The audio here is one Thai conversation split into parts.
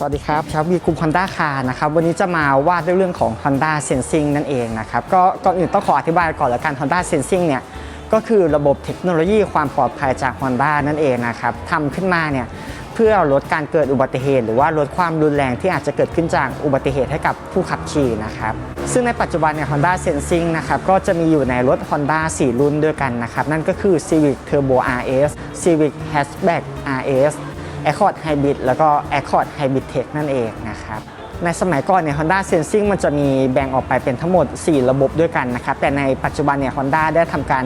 สวัสดีครับชาวีกลุ่ม Honda Car นะครับ วันนี้จะมาวาดด้วยเรื่องของ Honda Sensing นั่นเองนะครับ ก็ก่อนอื่นต้องขออธิบายก่อนล้วกัน Honda Sensing เนี่ย ก็คือระบบเทคโนโลยีความปลอดภัยจาก Honda นั่นเองนะครับทำขึ้นมาเนี่ย เพื่อลดการเกิดอุบัติเหตุ หรือว่าลดความรุนแรงที่อาจจะเกิดขึ้นจากอุบัติเหตุให้กับผู้ขับขี่นะครับ ซึ่งในปัจจุบันเนี่ย Honda Sensing นะครับ ก็จะมีอยู่ในรถ Honda 4 รุ่นด้วยกันนะครับ นั่นก็คือ Civic Turbo RS Civic Hatchback RS Accord Hybrid แล้วก็ Accord Hybrid Tech นั่นเองนะครับในสมัยก่อนเนี่ย Honda Sensing มันจะมีแบ่งออกไปเป็นทั้งหมด 4 ระบบด้วยกันนะครับ แต่ในปัจจุบันเนี่ย Honda ได้ทำการ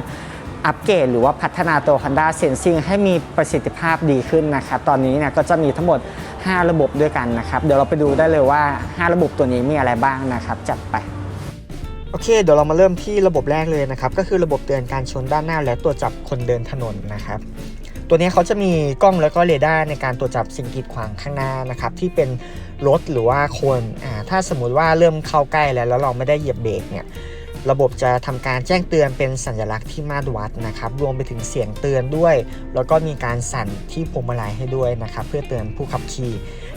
อัปเกรดหรือว่าพัฒนาตัว Honda Sensing ให้มีประสิทธิภาพดีขึ้นนะครับ ตอนนี้เนี่ยก็จะมีทั้งหมด 5 ระบบด้วยกันนะครับ เดี๋ยวเราไปดูได้เลยว่า 5 ระบบตัวนี้มีอะไรบ้างนะครับ จัดไปโอเค เดี๋ยวเรามาเริ่มที่ระบบแรกเลยนะครับ ก็คือระบบเตือนการชนด้านหน้าและตรวจับคนเดินถนนนะครับ ตัวนี้เขาจะมีกล้องแล้วก็เรดาร์ในการตรวจจับสิ่งกีดขวางข้างหน้านะครับที่เป็นรถหรือว่าคนอ่าถ้าสมมุติว่าเริ่มเข้าใกล้แล้วแล้วเราไม่ได้เหยียบเบรกเนี่ยระบบจะทำการแจ้งเตือนเป็นสัญลักษณ์ที่มาตรวัดนะครับ รวมไปถึงเสียงเตือนด้วย แล้วก็มีการสั่นที่พวงมาลัยให้ด้วยนะครับ เพื่อเตือนผู้ขับขี่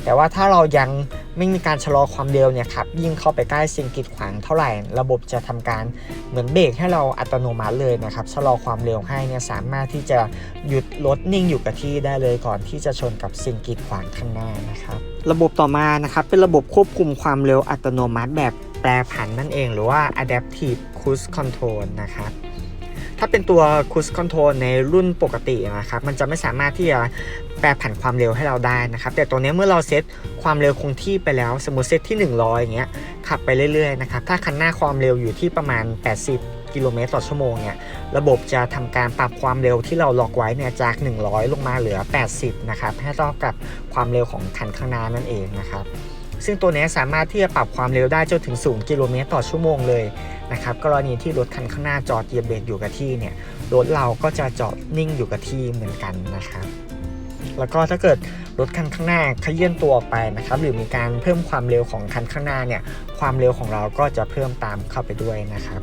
แต่ว่าถ้าเรายังไม่มีการชะลอความเร็วเนี่ยครับยิ่งเข้าไปใกล้สิ่งกีดขวางเท่าไหร่ ระบบจะทำการเหมือนเบรกให้เราอัตโนมัติเลยนะครับชะลอความเร็วให้เนี่ยสามารถที่จะหยุดรถนิ่งอยู่กับที่ได้เลยก่อนที่จะชนกับสิ่งกีดขวางข้างหน้านะครับระบบต่อมานะครับเป็นระบบควบคุมความเร็วอัตโนมัติแบบแปรผันนั่นเองหรือว่า adaptive cruise control นะครับถ้าเป็นตัว cruise control ในรุ่นปกตินะครับ มันจะไม่สามารถที่จะ ปรผันความเร็วให้เราได้นะครับ แต่ตัวนี้เมื่อเราเซตความเร็วคงที่ไปแล้ว สมมติเซตที่ 100 อย่างเงี้ยขับไปเรื่อยๆนะครับถ้าคันหน้าความเร็วอยู่ที่ประมาณ 80 กิโลเมตรต่อชั่วโมงเนี่ยระบบจะทำการปรับความเร็วที่เราล็อกไว้เนี่ยจาก 100 ลงมาเหลือ 80 นะครับให้เท่ากับความเร็วของคันข้างหน้านั่นเองนะครับซึ่งตัวนี้สามารถที่จะปรับความเร็วได้จนถึง 0 กิโลเมตรต่อชั่วโมงเลยนะครับกรณีที่รถคันข้างหน้าจอดเหยียบเบรกอยู่กับที่เนี่ยรถเราก็จะจอดนิ่งอยู่กับที่เหมือนกันนะครับ แล้วก็ถ้าเกิดรถคันข้างหน้าขยื่นตัวออกไปนะครับ หรือมีการเพิ่มความเร็วของคันข้างหน้าเนี่ยความเร็วของเราก็จะเพิ่มตามเข้าไปด้วยนะครับ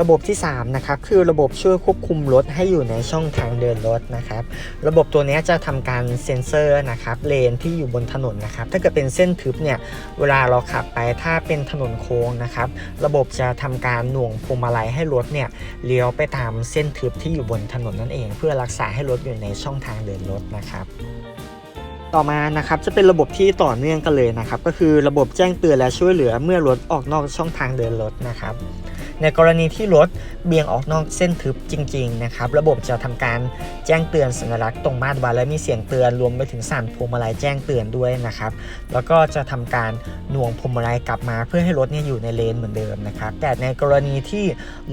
ระบบที่3นะครับคือระบบช่วยควบคุมรถให้อยู่ในช่องทางเดินรถนะครับ ระบบตัวนี้จะทำการเซ็นเซอร์นะครับเลนที่อยู่บนถนนนะครับ ถ้าเกิดเป็นเส้นทึบเนี่ยเวลาเราขับไปถ้าเป็นถนนโค้งนะครับ ระบบจะทำการหน่วงพวงมาลัยให้รถเนี่ยเลี้ยวไปตามเส้นทึบที่อยู่บนถนนนั่นเอง เพื่อรักษาให้รถอยู่ในช่องทางเดินรถนะครับต่อมานะครับจะเป็นระบบที่ต่อเนื่องกันเลยนะครับ ก็คือระบบแจ้งเตือนและช่วยเหลือเมื่อรถออกนอกช่องทางเดินรถนะครับ ในกรณีที่รถเบี่ยงออกนอกเส้นทึบจริง ๆ นะครับ ระบบจะทำการแจ้งเตือนสัญลักษณ์ตรงมาตรวัดและมีเสียงเตือนรวมไปถึงสั่นพวงมาลัยแจ้งเตือนด้วยนะครับ แล้วก็จะทำการหน่วงพวงมาลัยกลับมาเพื่อให้รถเนี่ยอยู่ในเลนเหมือนเดิมนะครับ แต่ในกรณีที่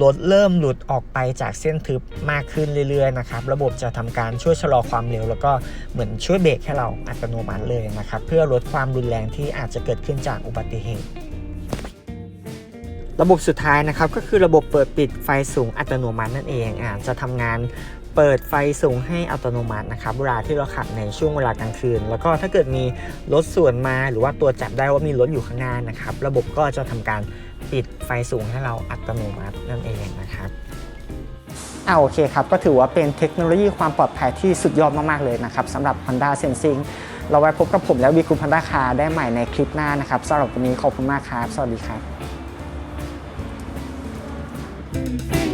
รถเริ่มหลุดออกไปจากเส้นทึบมากขึ้นเรื่อยๆนะครับ ระบบจะทำการช่วยชะลอความเร็ว แล้วก็เหมือนช่วยเบรกให้เราอัตโนมัติเลยนะครับ เพื่อลดความรุนแรงที่อาจจะเกิดขึ้นจากอุบัติเหตุ ระบบสุดท้ายนะครับก็คือระบบเปิดปิดไฟสูงอัตโนมัตินั่นเองอ่าจะทำงานเปิดไฟสูงให้อัตโนมัตินะครับเวลาที่เราขับในช่วงเวลากลางคืน แล้วก็ถ้าเกิดมีรถสวนมาหรือว่าตัวจับได้ว่ามีรถอยู่ข้างหน้านะครับ ระบบก็จะทำการปิดไฟสูงให้เราอัตโนมัตินั่นเองนะครับอ่าโอเคครับ ก็ถือว่าเป็นเทคโนโลยีความปลอดภัยที่สุดยอดมาก ๆ เลยนะครับสำหรับ Honda Sensing เราไว้พบกับผมและวีคู Honda Car ได้ใหม่ในคลิปหน้านะครับสำหรับวันนี้ขอบคุณมากครับ สวัสดีครับ Thank